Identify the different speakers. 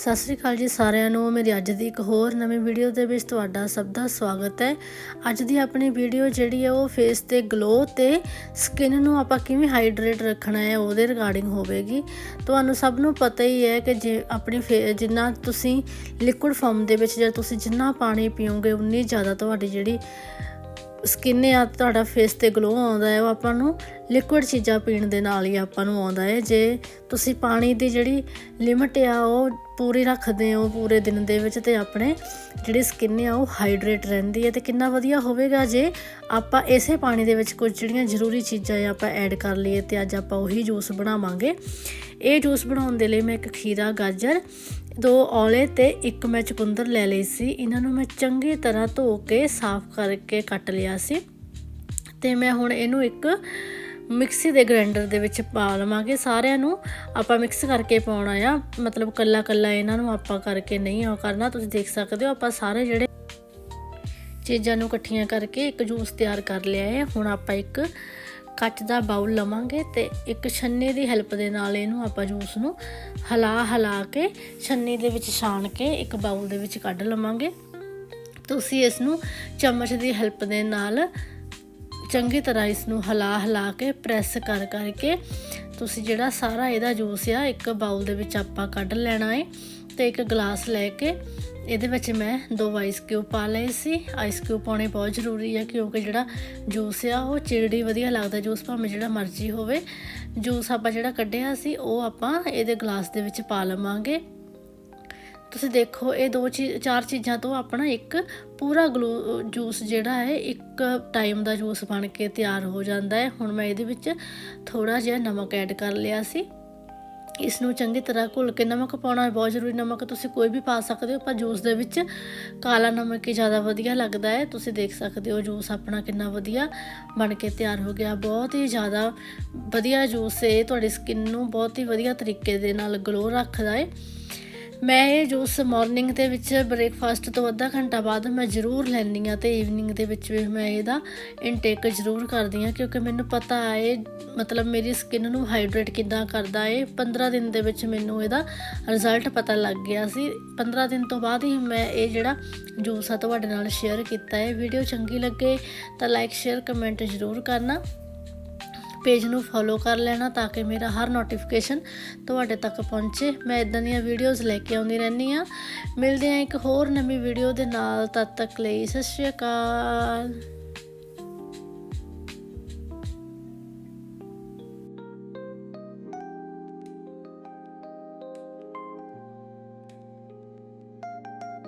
Speaker 1: ਸਤਿ ਸ੍ਰੀ ਅਕਾਲ ਜੀ ਸਾਰਿਆਂ ਨੂੰ, ਮੇਰੀ ਅੱਜ ਦੀ ਇੱਕ ਹੋਰ ਨਵੀਂ ਵੀਡੀਓ ਦੇ ਵਿੱਚ ਤੁਹਾਡਾ ਸਭ ਦਾ ਸਵਾਗਤ ਹੈ। ਅੱਜ ਦੀ ਆਪਣੀ ਵੀਡੀਓ ਜਿਹੜੀ ਹੈ ਉਹ ਫੇਸ ਤੇ ਗਲੋ ਤੇ ਸਕਿਨ ਨੂੰ ਆਪਾਂ ਕਿਵੇਂ ਹਾਈਡਰੇਟ ਰੱਖਣਾ ਹੈ ਉਹਦੇ ਰਿਗਾਰਡਿੰਗ ਹੋਵੇਗੀ। ਤੁਹਾਨੂੰ ਸਭ ਨੂੰ ਪਤਾ ਹੀ ਹੈ ਕਿ ਜੇ ਆਪਣੀ ਫੇ- ਜਿੰਨਾ ਤੁਸੀਂ ਲਿਕੁਇਡ ਫਾਰਮ ਦੇ ਵਿੱਚ ਜੇ ਤੁਸੀਂ ਜਿੰਨਾ ਪਾਣੀ ਪੀਓਗੇ, ਉਨੀ ਜ਼ਿਆਦਾ ਤੁਹਾਡੀ ਜਿਹੜੀ ਸਕਿਨ ਆ, ਤੁਹਾਡਾ ਫੇਸ ਤੇ ਗਲੋ ਆਉਂਦਾ ਹੈ, ਉਹ ਆਪਾਂ ਨੂੰ ਲਿਕੁਇਡ ਚੀਜ਼ਾਂ ਪੀਣ ਦੇ ਨਾਲ ਹੀ ਆਪਾਂ ਨੂੰ ਆਉਂਦਾ ਹੈ। ਜੇ ਤੁਸੀਂ ਪਾਣੀ ਦੀ ਜਿਹੜੀ ਲਿਮਟ ਆ, ਉਹ ਪੂਰੀ ਰੱਖਦੇ ਹੋ ਪੂਰੇ ਦਿਨ ਦੇ ਵਿੱਚ ਤੇ ਆਪਣੇ ਜਿਹੜੀ ਸਕਿਨ ਆ ਉਹ ਹਾਈਡਰੇਟ ਰਹਿੰਦੀ ਹੈ ਤੇ ਕਿੰਨਾ ਵਧੀਆ ਹੋਵੇਗਾ ਜੇ ਆਪਾਂ ਇਸੇ ਪਾਣੀ ਦੇ ਵਿੱਚ ਕੁਝ ਜਿਹੜੀਆਂ ਜ਼ਰੂਰੀ ਚੀਜ਼ਾਂ ਆ ਆਪਾਂ ਐਡ ਕਰ ਲਈਏ ਤੇ ਅੱਜ ਆਪਾਂ ਉਹੀ ਜੂਸ ਬਣਾਵਾਂਗੇ। ਇਹ ਜੂਸ ਬਣਾਉਣ ਦੇ ਲਈ ਮੈਂ ਇੱਕ ਖੀਰਾ, ਗਾਜਰ, ਦੋ ਔਲੇ ਤੇ ਇੱਕ ਮੈਂ ਚੁਕੰਦਰ ਲੈ ਲਈ ਸੀ। ਇਹਨਾਂ ਨੂੰ ਮੈਂ ਚੰਗੀ ਤਰ੍ਹਾਂ ਧੋ ਕੇ ਸਾਫ਼ ਕਰਕੇ ਕੱਟ ਲਿਆ ਸੀ। ਤੇ ਮੈਂ ਹੁਣ ਇਹਨੂੰ ਇੱਕ ਮਿਕਸੀ ਦੇ ਗ੍ਰਾਈਂਡਰ ਦੇ ਵਿੱਚ ਪਾ ਲਵਾਂਗੇ। ਸਾਰਿਆਂ ਨੂੰ ਆਪਾਂ ਮਿਕਸ ਕਰਕੇ ਪਾਉਣਾ ਆ। ਮਤਲਬ ਕੱਲਾ ਕੱਲਾ ਇਹਨਾਂ ਨੂੰ ਆਪਾਂ ਕਰਕੇ ਨਹੀਂ ਉਹ ਕਰਨਾ। ਤੁਸੀਂ ਦੇਖ ਸਕਦੇ ਹੋ, ਆਪਾਂ ਸਾਰੇ ਜਿਹੜੇ ਚੀਜ਼ਾਂ ਨੂੰ ਇਕੱਠੀਆਂ ਕਰਕੇ ਇੱਕ ਜੂਸ ਤਿਆਰ ਕਰ ਲਿਆ ਹੈ। ਹੁਣ ਆਪਾਂ ਇੱਕ ਕੱਚ ਦਾ ਬਾਉਲ ਲਵਾਂਗੇ ਤੇ ਇੱਕ ਛੰਨੇ ਦੀ ਹੈਲਪ ਦੇ ਨਾਲ ਇਹਨੂੰ ਆਪਾਂ ਜੂਸ ਨੂੰ ਹਲਾ ਹਲਾ ਕੇ, ਛੰਨੀ ਦੇ ਵਿੱਚ ਛਾਣ ਕੇ ਇੱਕ ਬਾਉਲ ਦੇ ਵਿੱਚ ਕੱਢ ਲਵਾਂਗੇ। ਤੁਸੀਂ ਇਸ ਨੂੰ ਚਮਚ ਦੀ ਹੈਲਪ ਦੇ ਨਾਲ ਚੰਗੀ ਤਰ੍ਹਾਂ ਇਸ ਨੂੰ ਹਿਲਾ ਹਿਲਾ ਕੇ ਪ੍ਰੈਸ ਕਰ ਕਰਕੇ ਤੁਸੀਂ ਜਿਹੜਾ ਸਾਰਾ ਇਹਦਾ ਜੂਸ ਆ, ਇੱਕ ਬਾਉਲ ਦੇ ਵਿੱਚ ਆਪਾਂ ਕੱਢ ਲੈਣਾ ਹੈ ਤੇ ਇੱਕ ਗਲਾਸ ਲੈ ਕੇ ਇਹਦੇ ਵਿੱਚ ਮੈਂ ਦੋ ਆਈਸ ਕਿਊਬ ਪਾ ਲਏ ਸੀ। ਆਈਸ ਕਿਊਬ ਪਾਉਣੇ ਬਹੁਤ ਜ਼ਰੂਰੀ ਹੈ ਕਿਉਂਕਿ ਜਿਹੜਾ ਜੂਸ ਆ, ਉਹ ਚਿੜੀ ਵਧੀਆ ਲੱਗਦਾ ਜੂਸ, ਭਾਵੇਂ ਜਿਹੜਾ ਮਰਜ਼ੀ ਹੋਵੇ। ਜੂਸ ਆਪਾਂ ਜਿਹੜਾ ਕੱਢਿਆ ਸੀ, ਉਹ ਆਪਾਂ ਇਹਦੇ ਗਲਾਸ ਦੇ ਵਿੱਚ ਪਾ ਲਵਾਂਗੇ। ਤੁਸੀਂ ਦੇਖੋ, ਇਹ ਦੋ ਚੀਜ਼ ਚਾਰ ਚੀਜ਼ਾਂ ਤੋਂ ਆਪਣਾ ਇੱਕ ਪੂਰਾ ਗਲੂ, ਜੂਸ ਜਿਹੜਾ ਹੈ, ਇੱਕ ਟਾਈਮ ਦਾ ਜੂਸ ਬਣ ਕੇ ਤਿਆਰ ਹੋ ਜਾਂਦਾ ਹੈ। ਹੁਣ ਮੈਂ ਇਹਦੇ ਵਿੱਚ ਥੋੜਾ ਜਿਹਾ ਨਮਕ ਐਡ ਕਰ ਲਿਆ ਸੀ। ਇਸ ਨੂੰ ਚੰਗੀ ਤਰ੍ਹਾਂ ਘੁਲ ਕੇ ਨਮਕ ਪਾਉਣਾ ਬਹੁਤ ਜ਼ਰੂਰੀ, ਨਮਕ ਤੁਸੀਂ ਕੋਈ ਵੀ ਪਾ ਸਕਦੇ ਹੋ, ਪਰ ਜੂਸ ਦੇ ਵਿੱਚ ਕਾਲਾ ਨਮਕ ਹੀ ਜ਼ਿਆਦਾ ਵਧੀਆ ਲੱਗਦਾ ਹੈ। ਤੁਸੀਂ ਦੇਖ ਸਕਦੇ ਹੋ ਜੂਸ ਆਪਣਾ ਕਿੰਨਾ ਵਧੀਆ ਬਣ ਕੇ ਤਿਆਰ ਹੋ ਗਿਆ। ਬਹੁਤ ਹੀ ਜ਼ਿਆਦਾ ਵਧੀਆ ਜੂਸ ਹੈ। ਤੁਹਾਡੀ ਸਕਿਨ ਨੂੰ ਬਹੁਤ ਹੀ ਵਧੀਆ ਤਰੀਕੇ ਦੇ ਨਾਲ ਗਲੋ ਰੱਖਦਾ ਹੈ। ਮੈਂ ਇਹ ਜੂਸ ਮਾਰਨਿੰਗ ਦੇ ਵਿੱਚ ਬ੍ਰੇਕਫਾਸਟ ਤੋਂ ਅੱਧਾ ਘੰਟਾ ਬਾਅਦ ਮੈਂ ਜ਼ਰੂਰ ਲੈਂਦੀ ਆ ਤੇ ਈਵਨਿੰਗ ਦੇ ਵਿੱਚ ਵੀ ਮੈਂ ਇਹਦਾ ਇਨਟੇਕ ਜ਼ਰੂਰ ਕਰਦੀ ਆ ਕਿਉਂਕਿ ਮੈਨੂੰ ਪਤਾ ਹੈ, ਮਤਲਬ ਮੇਰੀ ਸਕਿਨ ਨੂੰ ਹਾਈਡਰੇਟ ਕਿੱਦਾਂ ਕਰਦਾ ਏ 15 ਦਿਨ ਦੇ ਵਿੱਚ ਮੈਨੂੰ ਇਹਦਾ ਰਿਜ਼ਲਟ ਪਤਾ ਲੱਗ ਗਿਆ ਸੀ। 15 ਦਿਨ ਤੋਂ ਬਾਅਦ ਹੀ ਮੈਂ ਇਹ ਜਿਹੜਾ ਜੂਸ ਆ ਤੁਹਾਡੇ ਨਾਲ ਸ਼ੇਅਰ ਕੀਤਾ ਹੈ। ਵੀਡੀਓ ਚੰਗੀ ਲੱਗੇ ਤਾਂ ਲਾਈਕ ਸ਼ੇਅਰ ਕਮੈਂਟ ਜ਼ਰੂਰ ਕਰਨਾ। ਪੇਜ ਨੂੰ ਫੋਲੋ ਕਰ ਲੈਣਾ ਤਾਂ ਕਿ ਮੇਰਾ ਹਰ ਨੋਟੀਫਿਕੇਸ਼ਨ ਤੁਹਾਡੇ ਤੱਕ ਪਹੁੰਚੇ। ਮੈਂ ਇਦਾਂ ਦੀਆਂ ਵੀਡੀਓਜ਼ ਲੈ ਕੇ ਆਉਂਦੀ ਰਹਿੰਦੀ ਆ ਮਿਲਦੇ ਆ ਇੱਕ ਹੋਰ ਨਵੀਂ ਵੀਡੀਓ ਦੇ ਨਾਲ, ਤਦ ਤੱਕ ਲਈ ਸਤਿ ਸ਼੍ਰੀ ਅਕਾਲ।